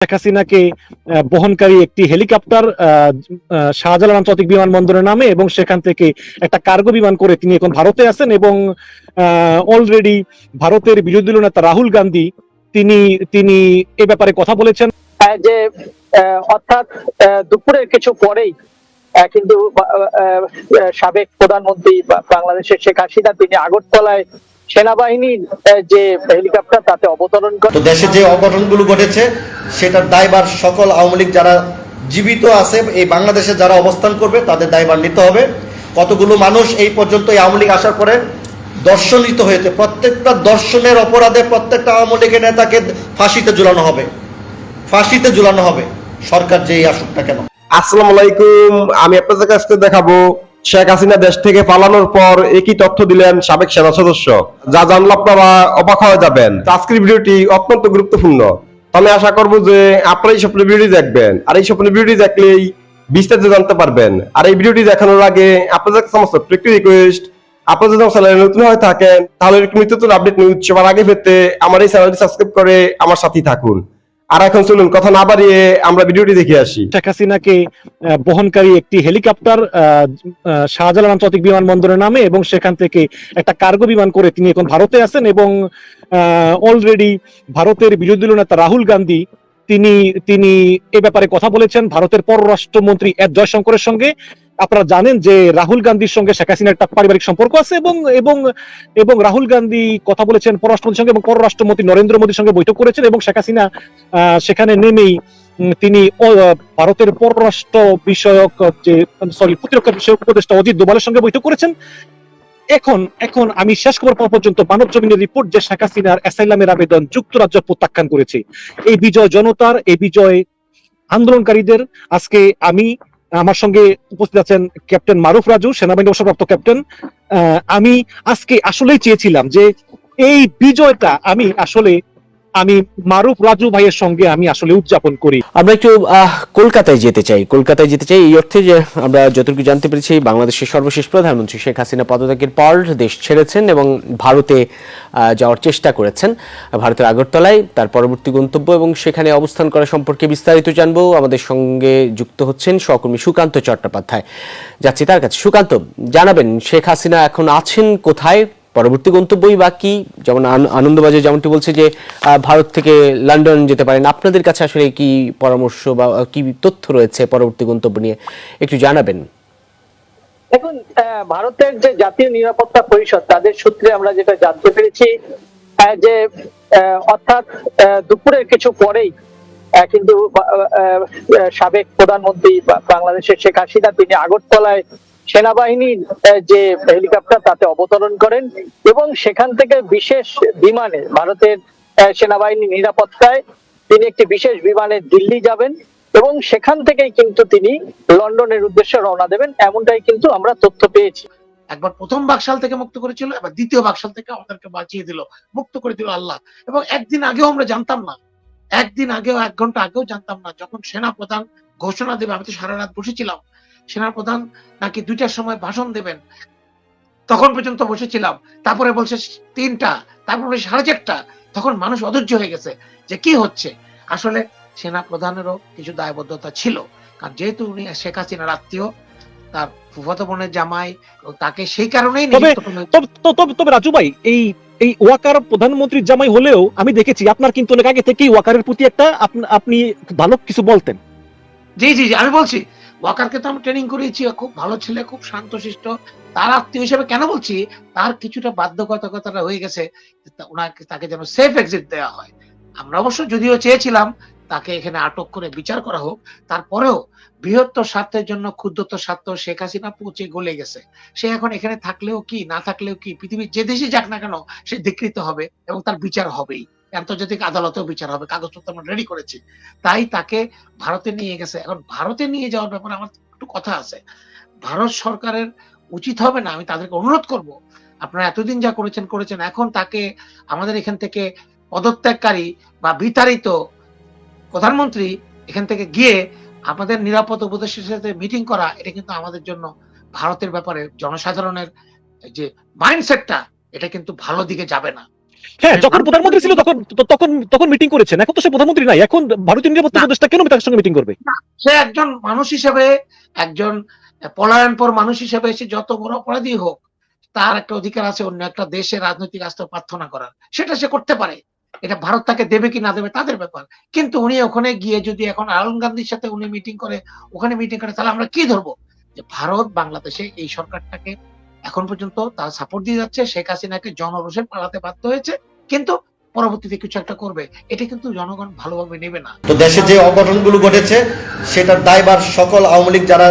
শেখ হাসিনাকে বহনকারী একটি হেলিকপ্টার শাহজালাল আন্তর্জাতিক বিমানবন্দরে নামে এবং সেখান থেকে একটা কার্গো বিমান করে তিনি এখন ভারতে আছেন এবং অলরেডি ভারতের বিরোধী দলীয় নেতা রাহুল গান্ধী তিনি তিনি এ ব্যাপারে কথা বলেছেন। যে অর্থাৎ আহ, দুপুরের কিছু পরেই কিন্তু সাবেক প্রধানমন্ত্রী বা- বাংলাদেশের শেখ হাসিনা তিনি আগরতলায় সেনাবাহিনীর যে হেলিকপ্টার তাতে অবতরণ করে দেশে যে অঘটনগুলো ঘটেছে সেটার দায়ভার সকল আওয়ামী লীগ যারা জীবিত আছে, এই বাংলাদেশে যারা অবস্থান করবে, তাদের দায়ভার নিতে হবে। কতগুলো মানুষ এই পর্যন্ত এই আওয়ামী লীগ আসার পরে দর্শনিত হয়েছে। প্রত্যেকটা দর্শনের অপরাধে প্রত্যেকটা আওয়ামী লীগের নেতাকে ফাঁসিতে ঝুলানো হবে। ফাঁসিতে ঝুলানো হবে। সরকার যেই আসুক না কেন। আসসালামু আলাইকুম। আমি আপনাদের কাছে দেখাবো শেখ হাসিনা দেশ থেকে পালানোর পর একই তথ্য দিলেন সাবেক সেনা সদস্য। যা জানলে আপনারা অবাক হয়ে যাবেন। আজকের ভিডিওটি অত্যন্ত গুরুত্বপূর্ণ। আমি আশা করব যে আপনারা এই স্বপ্নের ভিডিও দেখবেন। আর এই স্বপ্নের ভিডিও দেখলেই বিস্তারিত জানতে পারবেন। আর এই ভিডিওটি দেখানোর আগে আপনাদের সমস্ত একটি রিকোয়েস্ট আপনারা যদি আমার চ্যানেলে নতুন হয়ে থাকেন, তাহলে নিত্য আপডেট নিউজ সবার আগে পেতে আমার এই চ্যানেলটি সাবস্ক্রাইব করে আমার সাথেই থাকুন। আর এখন চলুন, কথা না বাড়িয়ে আমরা ভিডিওটি দেখে আসি। শেখ হাসিনাকে বহনকারী একটি হেলিকপ্টার শাহজালাল আন্তর্জাতিক বিমানবন্দরে নামে এবং সেখান থেকে একটা কার্গো বিমান করে তিনি এখন ভারতে আছেন এবং অলরেডি ভারতের বিরোধী দলীয় নেতা রাহুল গান্ধী তিনি তিনি এ ব্যাপারে কথা বলেছেন। ভারতের পররাষ্ট্রমন্ত্রী এস জয়শঙ্করের সঙ্গে। আপনারা জানেন যে রাহুল গান্ধীর সঙ্গে শেখ হাসিনার একটা পারিবারিক সম্পর্ক আছে এবং এবং এবং রাহুল গান্ধী কথা বলেছেন পররাষ্ট্রমন্ত্রীর সঙ্গে এবং পররাষ্ট্রমন্ত্রী নরেন্দ্র মোদীর সঙ্গে বৈঠক করেছেন এবং শেখ হাসিনা সেখানে নেমেই তিনি ভারতের পররাষ্ট্র বিষয়ক, যে সরি প্রতিরক্ষা বিষয়ক উপদেষ্টা অজিত দোবালের সঙ্গে বৈঠক করেছেন। এখন এখন আমি শেষ খবর পাওয়া পর্যন্ত মানব জমিনের রিপোর্ট যে শেখ হাসিনার অ্যাসাইলামের আবেদন যুক্তরাজ্য প্রত্যাখ্যান করেছে। এই বিজয় জনতার, এই বিজয় আন্দোলনকারীদের, আজকে আমি আমার সঙ্গে উপস্থিত আছেন ক্যাপ্টেন মারুফ রাজু, সেনাবাহিনী অবসরপ্রাপ্ত ক্যাপ্টেন। আমি আজকে আসলেই চেয়েছিলাম যে এই বিজয়টা আমি আসলে আমি মারুফ রাজু ভাইয়ের সঙ্গে আমি আসলে উদযাপন করি। আমরা একটু কলকাতায় যেতে চাই। কলকাতায় যেতে চাই এই অর্থে যে আমরা যতটুকু জানতে পেরেছি, বাংলাদেশের সর্বশেষ প্রধানমন্ত্রী শেখ হাসিনা পদত্যাগের পর দেশ ছেড়েছেন এবং ভারতে যাওয়ার চেষ্টা করেছেন ভারতের আগরতলায়। তার পরবর্তী গন্তব্য এবং সেখানে অবস্থান করা সম্পর্কে বিস্তারিত জানব। আমাদের সঙ্গে যুক্ত হচ্ছেন সহকর্মী সুকান্ত চট্টোপাধ্যায়। যাচ্ছি তার কাছে। সুকান্ত, জানাবেন শেখ হাসিনা এখন আছেন কোথায়? পরবর্তী গন্তব্যই বা কি যেমন আনন্দবাজার যেমনটি বলছে যে ভারত থেকে লন্ডন যেতে পারেন। আপনাদের কাছে আসলে কি পরামর্শ বা কি তথ্য রয়েছে পরবর্তী গন্তব্য নিয়ে? একটু জানাবেন। দেখুন ভারতের যে জাতীয় নিরাপত্তা পরিষদ, তাদের সূত্রে আমরা যেটা জানতে পেরেছি যে অর্থাৎ দুপুরের কিছু পরেই কিন্তু সাবেক প্রধানমন্ত্রী বাংলাদেশের শেখ হাসিনা, তিনি আগরতলায় সেনাবাহিনীর যে হেলিকপ্টার তাতে অবতরণ করেন এবং সেখান থেকে বিশেষ বিমানে ভারতের সেনাবাহিনী নিরাপত্তায় তিনি একটি বিশেষ বিমানে দিল্লি যাবেন এবং সেখান থেকেই কিন্তু তিনি লন্ডনের উদ্দেশ্যে রওনা দেবেন। এমনটাই কিন্তু আমরা তথ্য পেয়েছি। একবার প্রথম বাকশাল থেকে মুক্ত করেছিল, এবার দ্বিতীয় বাকশাল থেকে আমাদেরকে বাঁচিয়ে দিল, মুক্ত করে দিল আল্লাহ। এবং একদিন আগেও আমরা জানতাম না, একদিন আগেও, এক ঘণ্টা আগেও জানতাম না, যখন সেনা প্রধান ঘোষণা দেবে, আমি তো সারা রাত বসেছিলাম সেনা প্রধান নাকি দুইটার সময় ভাষণ দেবেন? তখন পর্যন্ত বসেছিলাম। তারপরে বলছে তিনটা। তারপরে সাড়ে চারটা। তখন মানুষ অধৈর্য হয়ে গেছে যে কি হচ্ছে? আসলে সেনা প্রধানেরও কিছু দায়বদ্ধতা ছিল। কারণ যেহেতু উনি শেখ হাসিনার আত্মীয় তার ফুফাতো বোনের জামাই তাকে সেই কারণেই তবে- রাজু ভাই এই এই ওয়াকার প্রধানমন্ত্রীর জামাই হলেও আমি দেখেছি আপনার কিন্তু অনেক আগে থেকেই ওয়াকারের প্রতি একটা আপনি- আপনি ভালো কিছু বলতেন। জি জি জি আমি বলছি ওয়াকারকে তো আমি ট্রেনিং করিয়েছি খুব ভালো ছেলে, খুব শান্তশিষ্ট। তার আত্মীয় হিসেবে কেন বলছি? তার কিছুটা বাধ্যবাধকতা হয়ে গেছে ওনাকে তাকে যেন সেফ এক্সিট দেওয়া হয়। আমরা অবশ্য যদিও চেয়েছিলাম তাকে এখানে আটক করে বিচার করা হোক, তারপরেও বৃহত্তর স্বার্থের জন্য ক্ষুদ্রতর স্বার্থ শেখ হাসিনা পৌঁছে গলে গেছে। সে এখন এখানে থাকলেও কি, না থাকলেও কি, পৃথিবীর যে দেশে যাক না কেন, সে ধিকৃত হবে এবং তার বিচার হবেই। আন্তর্জাতিক আদালতেও বিচার হবে, কাগজপত্র আমরা রেডি করেছি। তাই তাকে ভারতে নিয়ে গেছে। এখন ভারতে নিয়ে যাওয়ার ব্যাপারে আমার একটু কথা আছে। ভারত সরকারের উচিত হবে না, আমি তাদেরকে অনুরোধ করব, আপনারা এতদিন যা করেছেন করেছেন। এখন তাকে আমাদের এখান থেকে পদত্যাগকারী বা বিতাড়িত প্রধানমন্ত্রী এখান থেকে গিয়ে আমাদের নিরাপদ উপদেষ্টার সাথে মিটিং করা, এটা কিন্তু আমাদের জন্য ভারতের ব্যাপারে জনসাধারণের যে মাইন্ডসেটটা এটা কিন্তু ভালো দিকে যাবে না। হ্যাঁ যখন প্রধানমন্ত্রী ছিল তখন তখন তখন মিটিং করেছেন। এখন তো সে প্রধানমন্ত্রী নাই। এখন ভারতীয় নিরাপত্তা উপদেষ্টা কেন তার সঙ্গে মিটিং করবে? সে একজন মানুষ হিসেবে একজন পলায়নপর মানুষ হিসেবে সে যত বড় অপরাধী হোক তার একটা অধিকার আছে অন্য একটা দেশের রাজনৈতিক প্রার্থনা করার। সেটা সে করতে পারে। এটা ভারত তাকে দেবে কি না দেবে তাদের ব্যাপার। কিন্তু উনি ওখানে গিয়ে যদি এখন রাহুল গান্ধীর সাথে উনি মিটিং করে ওখানে মিটিং করে তাহলে আমরা কি ধরবো? যে ভারত বাংলাদেশে এই সরকারটাকে এখন পর্যন্ত তার সাপোর্ট দিয়ে যাচ্ছে, শেখ হাসিনাকে জনরোষে পালাতে বাধ্য হয়েছে, কিন্তু পরবর্তীতে কিছু একটা করবে। এটা কিন্তু জনগণ ভালোভাবে নেবে না। তো দেশে যে অঘটনগুলো ঘটেছে, সেটার দায়ভার সকল আওয়ামী লীগ যারা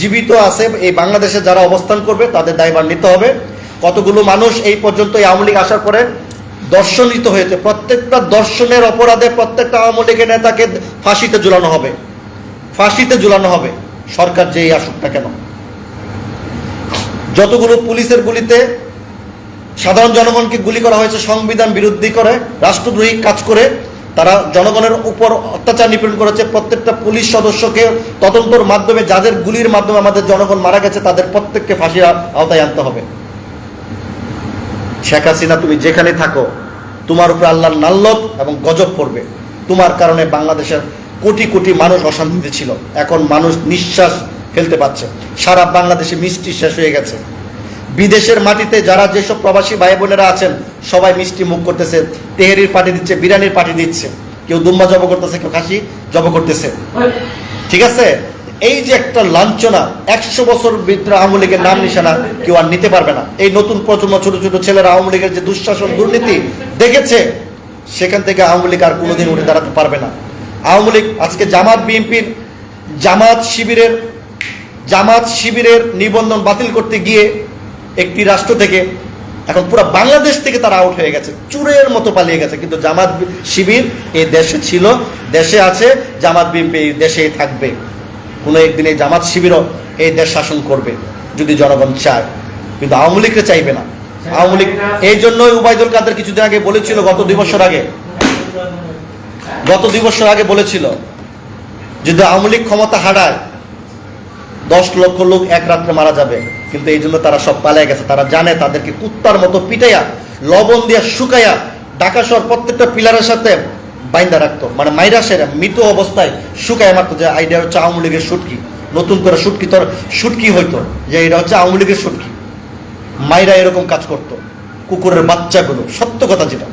জীবিত আছে, এই বাংলাদেশে যারা অবস্থান করবে, তাদের দায়ভার নিতে হবে। কতগুলো মানুষ এই পর্যন্ত এই আওয়ামী লীগ আসার পরে দর্শনিত হয়েছে? প্রত্যেকটা দর্শনের অপরাধে প্রত্যেকটা আওয়ামী লীগের নেতাকে ফাঁসিতে ঝুলানো হবে। ফাঁসিতে ঝুলানো হবে। সরকার যেই আসুক না কেন। যতগুলো পুলিশের গুলিতে সাধারণ জনগণকে গুলি করা হয়েছে, সংবিধান বিরোধী করে, রাষ্ট্রদ্রোহী কাজ করে, তারা জনগণের উপর অত্যাচার নিপীড়ন করেছে। প্রত্যেকটা পুলিশ সদস্যকে তদন্তর মাধ্যমে, যাদের গুলির মাধ্যমে আমাদের জনগণ মারা গেছে, তাদের প্রত্যেককে ফাঁসির আওতায় আনতে হবে। শেখ হাসিনা, তুমি যেখানে থাকো, তোমার উপরে আল্লাহর নাল্লত এবং গজব পড়বে। তোমার কারণে বাংলাদেশের কোটি কোটি মানুষ অশান্তিতে ছিল। এখন মানুষ নিঃশ্বাস ফেলতে পারছে। সারা বাংলাদেশে মিষ্টি শেষ হয়ে গেছে। বিদেশের মাটিতে যারা যেসব প্রবাসী ভাই বোনেরা আছেন, সবাই মিষ্টি মুখ করতেছে, তেহেরির পার্টি দিচ্ছে, বিরিয়ানির পার্টি দিচ্ছে। কেউ দুম্বা জব করতেছে, কেউ খাসি জব করতেছে। ঠিক আছে? এই যে একটা লাঞ্ছনা, একশো বছর ভিতরে আওয়ামী লীগের নাম নিশানা, কেউ আর নিতে পারবে না। এই নতুন প্রজন্ম, ছোট ছোট ছেলেরা আওয়ামী লীগের যে দুঃশাসন, দুর্নীতি দেখেছে, সেখান থেকে আওয়ামী লীগ আর কোনোদিন উঠে দাঁড়াতে পারবে না। আওয়ামী লীগ আজকে জামাত বিএনপির জামাত শিবিরের জামাত শিবিরের নিবন্ধন বাতিল করতে গিয়ে একটি রাষ্ট্র থেকে এখন পুরো বাংলাদেশ থেকে তারা আউট হয়ে গেছে। চুরের মতো পালিয়ে গেছে। কিন্তু জামাত শিবির এই দেশে ছিল, দেশে আছে, জামাত বিএনপি এই দেশেই থাকবে। কোনো একদিন এই জামাত শিবিরও এই দেশ শাসন করবে, যদি জনগণ চায়। কিন্তু আওয়ামী লীগকে চাইবে না। আওয়ামী লীগ এই জন্যই উবায়দুল কাদের কিছুদিন আগে বলেছিল, গত দুই বছর আগে। গত দুই বছর আগে বলেছিল যদি আওয়ামী লীগ ক্ষমতা হারায় দশ লক্ষ লোক এক রাত্রে মারা যাবে। কিন্তু এই জন্য তারা সব পালিয়ে গেছে। তারা জানে তাদেরকে কুত্তার মতো পিটাইয়া, লবণ দিয়া শুকাইয়া ঢাকা শহর প্রত্যেকটা পিলারের সাথে বাইন্দা রাখতো। মানে মাইরা সেরা মৃত অবস্থায় শুকায় মারতো যে, আইডিয়া হচ্ছে আওয়ামী লীগের সুটকি নতুন করে সুটকি তোর সুটকি হইতো। যে, এটা হচ্ছে আওয়ামী লীগের সুটকি মাইরা এরকম কাজ করতো। কুকুরের বাচ্চাগুলো, সত্য কথা যেটা।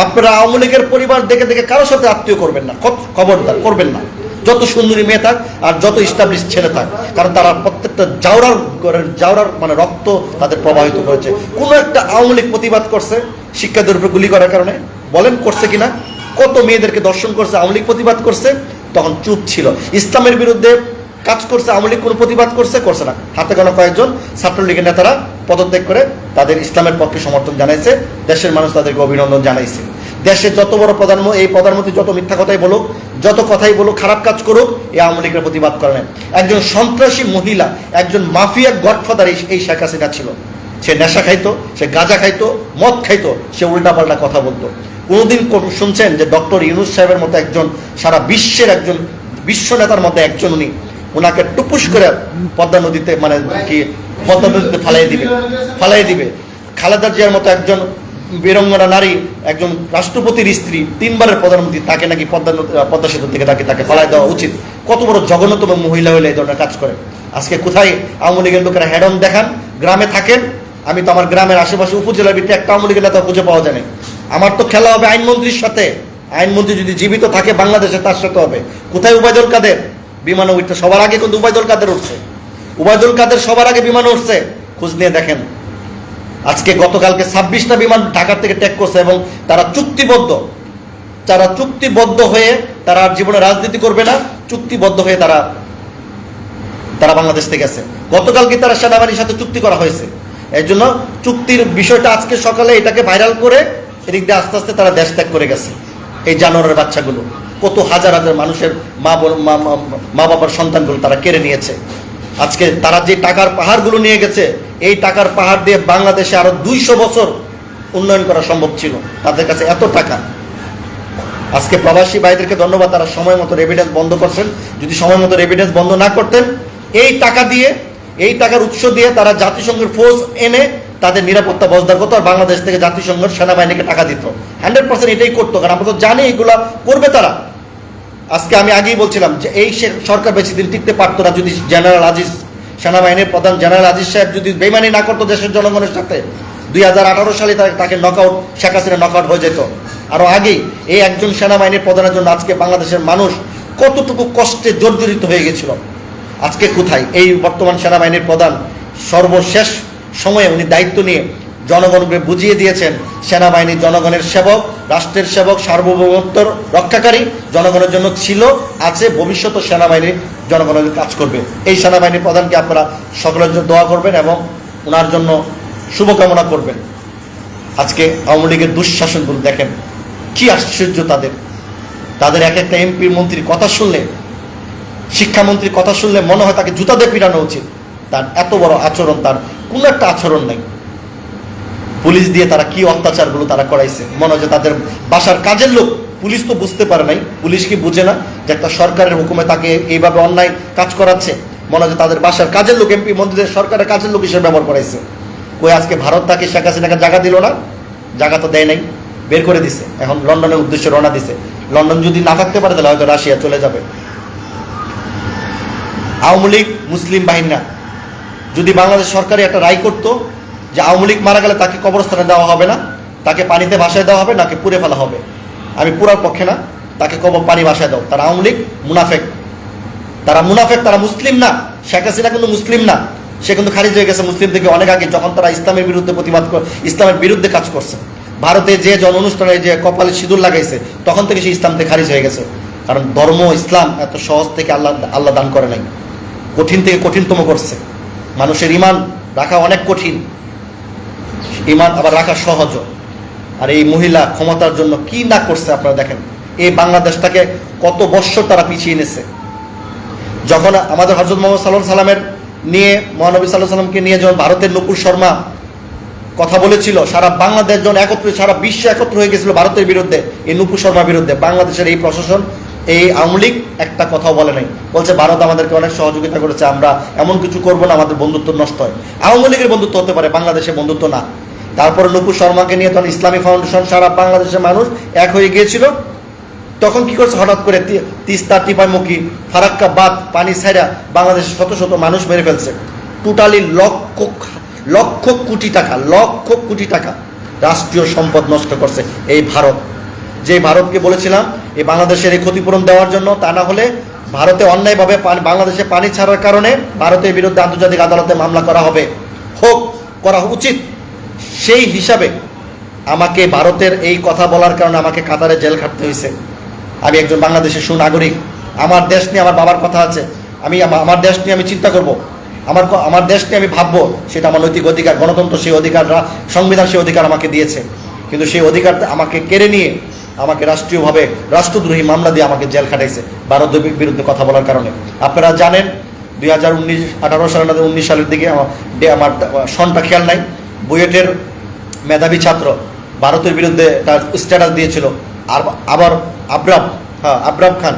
আপনারা আওয়ামী লীগের পরিবার দেখে দেখে কারোর সাথে আত্মীয় করবেন না। খবরদার, করবেন না। যত সুন্দরী মেয়ে থাক আর যত স্টাবলিশ ছেলে থাক, কারণ তারা প্রত্যেকটা জাউরার ঘরের জাউরার মানে রক্ত তাদের প্রবাহিত করেছে। কোনো একটা আওয়ামী লীগ প্রতিবাদ করছে, শিক্ষাদের উপরে গুলি করার কারণে। বলেন, করছে কিনা? কত মেয়েদেরকে দর্শন করছে, আওয়ামী লীগ প্রতিবাদ করছে? তখন চুপ ছিল। ইসলামের বিরুদ্ধে কাজ করছে, আওয়ামী লীগ কোনো প্রতিবাদ করছে? করছে না। হাতে গোনা কয়েকজন ছাত্রলীগের নেতারা পদত্যাগ করে তাদের ইসলামের পক্ষে সমর্থন জানাইছে। দেশের মানুষ তাদেরকে অভিনন্দন জানাইছে। দেশে যত বড় প্রধানমন্ত্রী এই প্রধানমন্ত্রী যত মিথ্যা কথাই বলুক, যত কথাই বলুক, খারাপ কাজ করুক, এই আওয়ামী লীগের প্রতিবাদ করে একজন সন্ত্রাসী মহিলা, একজন মাফিয়া গডফাদার এই শেখ হাসিনা ছিল। সে নেশা খাইতো, সে গাঁজা খাইতো, মদ খাইতো, সে উল্টাপাল্টা কথা বলতো। কোনোদিন শুনছেন যে ডক্টর ইউনুস সাহেবের মতো একজন, সারা বিশ্বের একজন, বিশ্ব নেতার মতো একজন উনি ওনাকে টুপুস করে পদ্মা নদীতে মানে কি, পদ্মা নদীতে ফালাই দিবে ফালাই দিবে। খালেদা জিয়ার মতো একজন বীরঙ্গনা নারী, একজন রাষ্ট্রপতির স্ত্রী, তিনবারের প্রধানমন্ত্রী, তাকে নাকি পদ্মা পদ্মা সেতু থেকে তাকে তাকে ফালাই দেওয়া উচিত। কত বড় জঘন্যতম মহিলা হলে এই ধরনের কাজ করে। আজকে কোথায় আওয়ামী লীগের লোকেরা হেডন দেখান, গ্রামে থাকেন? আমি তো আমার গ্রামের আশেপাশে উপজেলার ভিতরে একটা আওয়ামী লীগের খুঁজে পাওয়া যায়। আমার তো খেলা হবে আইনমন্ত্রীর সাথে। আইনমন্ত্রী যদি জীবিত থাকে বাংলাদেশে, তার সাথে হবে। কোথায় উবায়দুল কাদের? বিমানে উঠতে সবার আগে কিন্তু উবায়দুল কাদের উঠছে। উবায়দুল কাদের সবার আগে বিমান উঠছে। খোঁজ নিয়ে দেখেন। আজকে গতকালকে ছাব্বিশটা বিমান ঢাকার থেকে ট্যাগ করছে এবং তারা চুক্তিবদ্ধ। তারা চুক্তিবদ্ধ হয়ে তারা আর জীবনে রাজনীতি করবে না, চুক্তিবদ্ধ হয়ে তারা তারা বাংলাদেশ থেকে আছে গতকালকে তারা সেনাবাহিনীর সাথে চুক্তি করা হয়েছে। এই জন্য চুক্তির বিষয়টা আজকে সকালে এটাকে ভাইরাল করে এদিক দিয়ে আস্তে আস্তে তারা দেশ ত্যাগ করে গেছে। এই জানোয়ারের বাচ্চাগুলো, কত হাজার হাজার মানুষের মা- মা বাবার সন্তানগুলো তারা কেড়ে নিয়েছে। আজকে তারা যে টাকার পাহাড়গুলো নিয়ে গেছে এই টাকার পাহাড় দিয়ে বাংলাদেশে আরও দুইশো বছর উন্নয়ন করা সম্ভব ছিল। তাদের কাছে এত টাকা। আজকে প্রবাসী ভাইদেরকে ধন্যবাদ, তারা সময় মতো রেভিডেন্স বন্ধ করছেন। যদি সময় মতো রেভিডেন্স বন্ধ না করতেন, এই টাকা দিয়ে, এই টাকার উৎস দিয়ে তারা জাতিসংঘের ফোর্স এনে তাদের নিরাপত্তা বজদার করতো আর বাংলাদেশ থেকে জাতিসংঘের সেনাবাহিনীকে টাকা দিত। হান্ড্রেড পার্সেন্ট এটাই করতো, কারণ আমরা তো জানি এগুলা করবে তারা। আজকে আমি আগেই বলছিলাম যে এই সরকার বেশি দিন টিকতে পারতো না যদি জেনারেল আজিজ সেনাবাহিনীর প্রধান জেনারেল আজিজ সাহেব যদি বেমানি না করতো দেশের জনগণের সাথে, দুই হাজার আঠারো সালে তাকে- নকআউট শেখ হাসিনা নকআউট হয়ে যেত। আরও আগেই এই একজন সেনাবাহিনীর প্রধানের জন্য আজকে বাংলাদেশের মানুষ কতটুকু কষ্টে জর্জরিত হয়ে গেছিল। আজকে কোথায়? এই বর্তমান সেনাবাহিনীর প্রধান সর্বশেষ সময়ে উনি দায়িত্ব নিয়ে জনগণকে বুঝিয়ে দিয়েছেন সেনাবাহিনী জনগণের সেবক, রাষ্ট্রের সেবক, সার্বভৌমত্বর রক্ষাকারী জনগণের জন্য ছিল, আছে, ভবিষ্যৎ সেনাবাহিনী জনগণের কাজ করবে। এই সেনাবাহিনীর প্রধানকে আপনারা সকলের জন্য দোয়া করবেন এবং ওনার জন্য শুভকামনা করবেন। আজকে আওয়ামী লীগের দুঃশাসনগুলো দেখেন, কি আশ্চর্য তাদের। তাদের এক একটা এমপি মন্ত্রীর কথা শুনলে, শিক্ষামন্ত্রীর কথা শুনলে মনে হয় তাকে জুতা দিয়ে উচিত। তার এত বড় আচরণ, তার কোনো একটা আচরণ নেই। পুলিশ দিয়ে তারা কি অত্যাচারগুলো তারা করাইছে? মনে হয় তাদের বাসার কাজের লোক। পুলিশ তো বুঝতে পারে নাই। পুলিশ কি বুঝে না যে একটা সরকারের হুকুমে তাকে এইভাবে অন্যায় কাজ করাচ্ছে? মনে হয় তাদের বাসার কাজের লোক, এমপি মন্ত্রীদের সরকারের কাজের লোক হিসেবে ব্যবহার করাইছে। কই, আজকে ভারত তাকে শেখ হাসিনাকে জায়গা দিল না? জায়গা তো দেয় নাই। বের করে দিছে। এখন লন্ডনের উদ্দেশ্যে রওনা দিছে। লন্ডন যদি না থাকতে পারে, তাহলে হয়তো রাশিয়া চলে যাবে। আওয়ামী লীগ, মুসলিম বাহিনীরা। যদি বাংলাদেশ সরকারি একটা রায় করতো যে আওয়ামী লীগ মারা গেলে তাকে কবরস্থানে দেওয়া হবে না, তাকে পানিতে ভাসায় দেওয়া হবে, নাকি পুড়ে ফেলা হবে? আমি পুরার পক্ষে না, তাকে কবর পানি ভাসায় দাও। তারা আওয়ামী লীগ মুনাফেক। তারা মুনাফেক, তারা মুসলিম না। শেখ হাসিনা কিন্তু মুসলিম না। সে কিন্তু খারিজ হয়ে গেছে মুসলিম থেকে অনেক আগে, যখন তারা ইসলামের বিরুদ্ধে প্রতিবাদ কর ইসলামের বিরুদ্ধে কাজ করছে। ভারতে যে জন অনুষ্ঠানে যে কপালে সিঁদুর লাগাইছে, তখন থেকে সে ইসলাম থেকে খারিজ হয়ে গেছে। কারণ ধর্ম ইসলাম এত সহজ থেকে আল্লাহ আল্লাহ দান করে নাই। কঠিন থেকে কঠিনতম করছে। মানুষের ইমান রাখা অনেক কঠিন। ইমান আবার রাখা সহজ। আর এই মহিলা ক্ষমতার জন্য কি না করছে আপনারা দেখেন। এই বাংলাদেশটাকে কত বৎসর তারা পিছিয়ে এনেছে যখন আমাদের হজরত মোহাম্মদ সাল্লাহ সাল্লামের নিয়ে, মহানবী সাল্লাহ সাল্লামকে নিয়ে যখন ভারতের নুপুর শর্মা কথা বলেছিল, সারা বাংলাদেশ যখন একত্র সারা বিশ্ব একত্র হয়ে গেছিল ভারতের বিরুদ্ধে, এই নুপুর শর্মার বিরুদ্ধে, বাংলাদেশের এই প্রশাসন, এই আওয়ামী লীগ একটা কথাও বলে নাই। বলছে, ভারত আমাদেরকে অনেক সহযোগিতা করেছে, আমরা এমন কিছু করব না, আমাদের বন্ধুত্ব নষ্ট হয়। আওয়ামী লীগের বন্ধুত্ব হতে পারে, বাংলাদেশের বন্ধুত্ব না। তারপরে নুপুর শর্মাকে নিয়ে তখন ইসলামী ফাউন্ডেশন সারা বাংলাদেশের মানুষ এক হয়ে গিয়েছিল। তখন কি করছে? হঠাৎ করে তিস্তা টিপাইমুখী ফারাক্কা বাদ পানি ছাইরা বাংলাদেশের শত শত মানুষ মেরে ফেলছে। টোটালি লক্ষ লক্ষ কোটি টাকা, লক্ষ কোটি টাকা রাষ্ট্রীয় সম্পদ নষ্ট করছে এই ভারত। যে ভারতকে বলেছিলাম, এই বাংলাদেশের এই ক্ষতিপূরণ দেওয়ার জন্য তা না হলে ভারতে অন্যায়ভাবে বাংলাদেশে পানি ছাড়ার কারণে ভারতের বিরুদ্ধে আন্তর্জাতিক আদালতে মামলা করা হবে। হোক, করা উচিত। সেই হিসাবে আমাকে ভারতের এই কথা বলার কারণে আমাকে কাতারে জেল খাটতে হয়েছে। আমি একজন বাংলাদেশের সুনাগরিক। আমার দেশ নিয়ে আমার বাবার কথা আছে। আমি আমার দেশ নিয়ে আমি চিন্তা করব। আমার আমার দেশ নিয়ে আমি ভাববো, সেটা আমার নৈতিক অধিকার, গণতন্ত্র সেই অধিকাররা সংবিধান সেই অধিকার আমাকে দিয়েছে। কিন্তু সেই অধিকার আমাকে কেড়ে নিয়ে আমাকে রাষ্ট্রীয়ভাবে রাষ্ট্রদ্রোহী মামলা দিয়ে আমাকে জেল খাটাইছে ভারতের বিরুদ্ধে কথা বলার কারণে। আপনারা জানেন, দুই হাজার উনিশ, আঠারো সাল না উনিশ সালের দিকে আমার সনটা খেয়াল নাই। বুয়েটের মেধাবী ছাত্র ভারতের বিরুদ্ধে তার স্ট্যাটাস দিয়েছিল। আর আবার আবরাম হ্যাঁ আবরাম খান।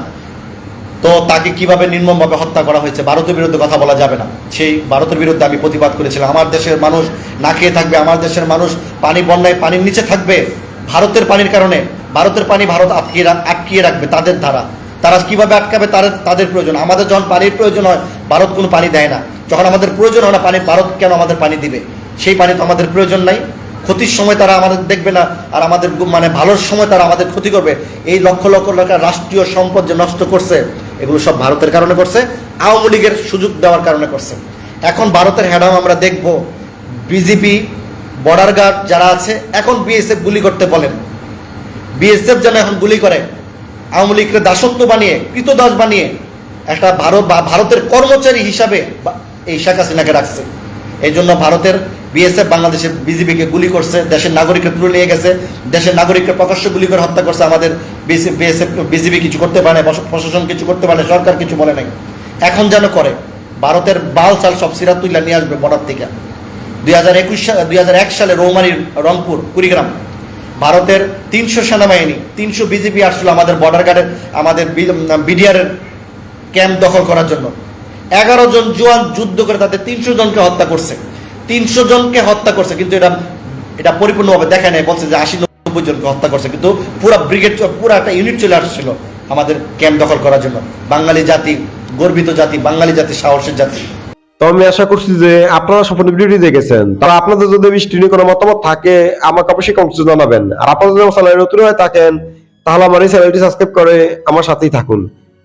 তো তাকে কীভাবে নির্মমভাবে হত্যা করা হয়েছে, ভারতের বিরুদ্ধে কথা বলা যাবে না। সেই ভারতের বিরুদ্ধে আমি প্রতিবাদ করেছিলাম। আমার দেশের মানুষ না খেয়ে থাকবে, আমার দেশের মানুষ পানি বন্যায় পানির নিচে থাকবে। ভারতের পানির কারণে, ভারতের পানি ভারত আটকিয়ে আটকিয়ে রাখবে তাদের ধারা। তারা কীভাবে আটকাবে তাদের তাদের প্রয়োজন। আমাদের যখন পানির প্রয়োজন হয়, ভারত কোনো পানি দেয় না। যখন আমাদের প্রয়োজন হয় না পানি, ভারত কেন আমাদের পানি দিবে? সেই পানি তো আমাদের প্রয়োজন নাই। ক্ষতির সময় তারা আমাদের দেখবে না, আর আমাদের মানে ভালোর সময় তারা আমাদের ক্ষতি করবে। এই লক্ষ লক্ষ টাকা রাষ্ট্রীয় সম্পদ যে নষ্ট করছে, এগুলো সব ভারতের কারণে করছে, আওয়ামী লীগের সুযোগ দেওয়ার কারণে করছে। এখন ভারতের হ্যাডাম আমরা দেখব। বিজেপি, বর্ডার গার্ড যারা আছে, এখন বিএসএফ গুলি করতে বলেন। বিএসএফ যেন এখন গুলি করে, আওয়ামী লীগকে দাসত্ব বানিয়ে, কৃতদাস বানিয়ে, একটা ভারত ভারতের কর্মচারী হিসাবে এই শেখ হাসিনাকে রাখছে। এই জন্য ভারতের বিএসএফ বাংলাদেশের বিজেপিকে গুলি করছে, দেশের নাগরিককে তুলে নিয়ে গেছে, দেশের নাগরিককে প্রকাশ্য গুলি করে হত্যা করছে আমাদের বিএসএফ বিজেপি কিছু করতে পারে প্রশাসন কিছু করতে পারে সরকার কিছু বলে নাই। এখন যেন করে, ভারতের বাল চাল সব তুইলা নিয়ে আসবে বর্ডার থেকে। দুই হাজার একুশ সালে দুই হাজার এক সালে রৌমারির রংপুর, কুড়িগ্রাম। ভারতের তিনশো সেনাবাহিনী, তিনশো বিজেপি আসছিল আমাদের বর্ডার গার্ডের, আমাদের বিডিআরের ক্যাম্প দখল করার জন্য। এগারো জন জোয়ান যুদ্ধ করে তাদের তিনশো জনকে হত্যা করছে। তিনশো জনকে হত্যা করছে, কিন্তু এটা এটা পরিপূর্ণভাবে দেখা নেই, বলছে যে আশি নব্বই জনকে হত্যা করছে, কিন্তু পুরো ব্রিগেড পুরো একটা ইউনিট চলে আসছিল আমাদের ক্যাম্প দখল করার জন্য। বাঙালি জাতি, গর্বিত জাতি, বাঙালি জাতি, সাহসের জাতি। তো আমি আশা করছি যে আপনারা সম্পূর্ণ ভিডিওটি দেখেছেন। তারা আপনাদের যদি বৃষ্টি নিয়ে কোনো মতামত থাকে, আমাকে অবশ্যই কমেন্টে জানাবেন। আর আপনারা যদি আমার চ্যানেলে নতুন হয়ে থাকেন, তাহলে আমার এই চ্যানেলটি সাবস্ক্রাইব করে আমার সাথেই থাকুন।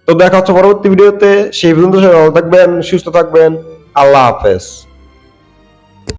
তো দেখা হচ্ছে পরবর্তী ভিডিওতে। সেই পর্যন্ত সবাই ভালো থাকবেন সুস্থ থাকবেন। আল্লাহ হাফেজ।